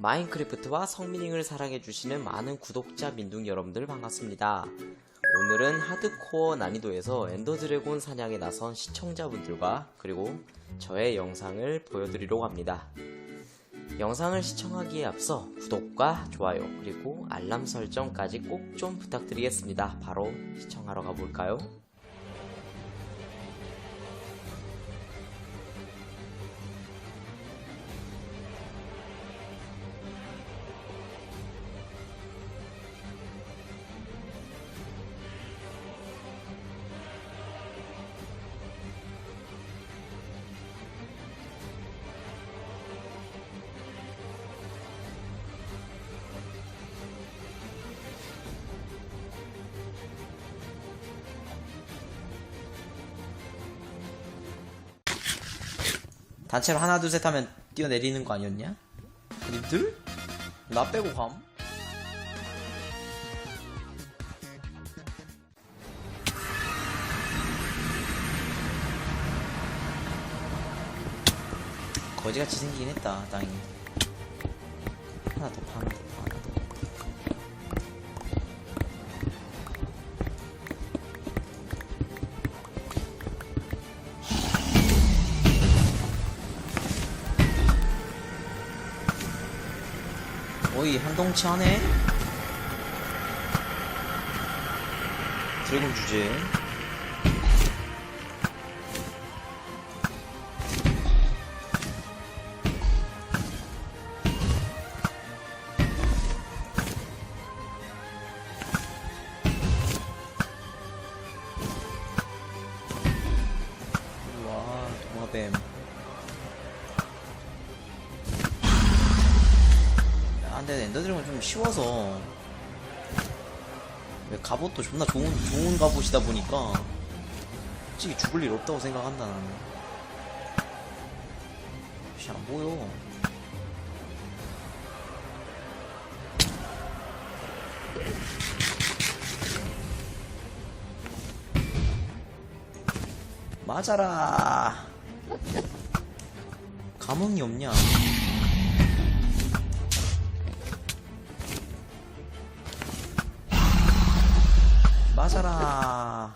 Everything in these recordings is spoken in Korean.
마인크래프트와 성미닝을 사랑해주시는 많은 구독자 민둥 여러분들 반갑습니다. 오늘은 하드코어 난이도에서 엔더드래곤 사냥에 나선 시청자분들과 그리고 저의 영상을 보여드리려고 합니다. 영상을 시청하기에 앞서 구독과 좋아요 그리고 알람 설정까지 꼭 좀 부탁드리겠습니다. 바로 시청하러 가볼까요? 단체로 하나 둘 셋 하면 뛰어내리는 거 아니었냐? 님들? 나 빼고 감? 거지같이 생기긴 했다 땅이 하나 더 파, 하나 더 파, 어이 한동치 하네. 드래곤 주제. 와 도마뱀 근데 엔더드래곤 좀 쉬워서 왜 갑옷도 존나 좋은 좋은 갑옷이다 보니까 솔직히 죽을 일 없다고 생각한다 나는. 혹시 안 보여. 맞아라. 감흥이 없냐? 맞아라.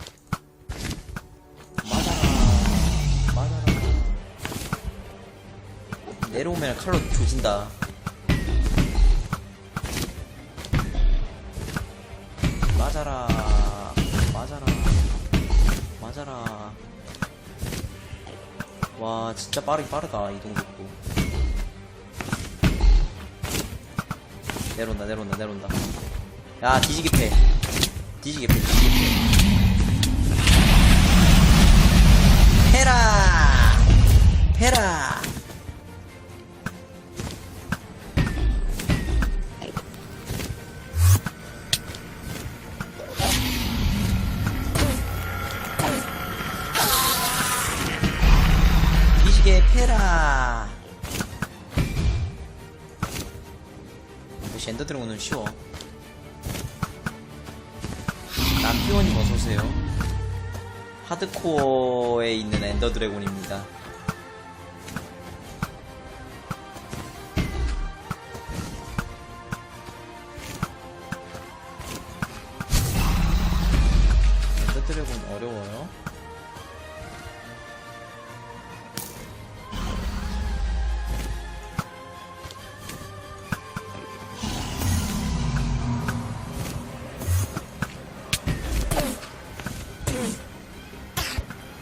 맞아라. 맞아라. 내려오면 칼로 조진다. 맞아라. 맞아라. 맞아라. 와, 진짜 빠르긴 빠르다, 이동속도. 내려온다, 내려온다, 내려온다. 야, 뒤지게 패. 뒤지게 패, 뒤지게 패. 해라! 해라! 뒤지게 패라! 역시 엔더 드래곤은 쉬워. 남피원님 어서오세요. 하드코어에 있는 엔더 드래곤입니다.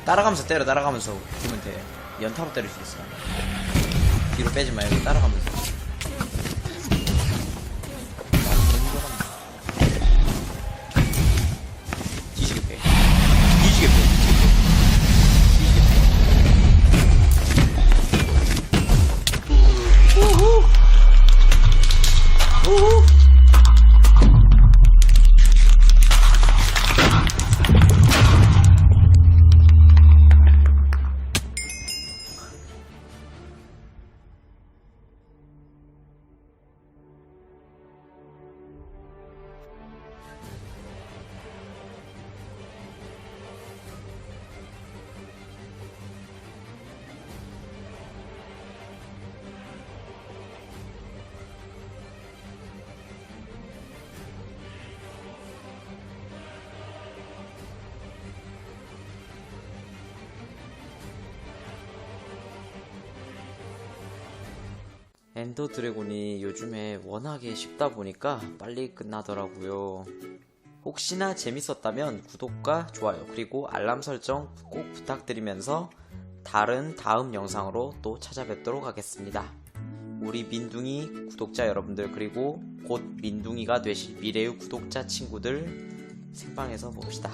따라가면서 때려 따라가면서 주면 돼. 연타로 때릴 수 있어. 뒤로 빼지 말고 따라가면서 엔더 드래곤이 요즘에 워낙에 쉽다 보니까 빨리 끝나더라고요. 혹시나 재밌었다면 구독과 좋아요 그리고 알람 설정 꼭 부탁드리면서 다른 다음 영상으로 또 찾아뵙도록 하겠습니다. 우리 민둥이 구독자 여러분들 그리고 곧 민둥이가 되실 미래의 구독자 친구들 생방에서 봅시다.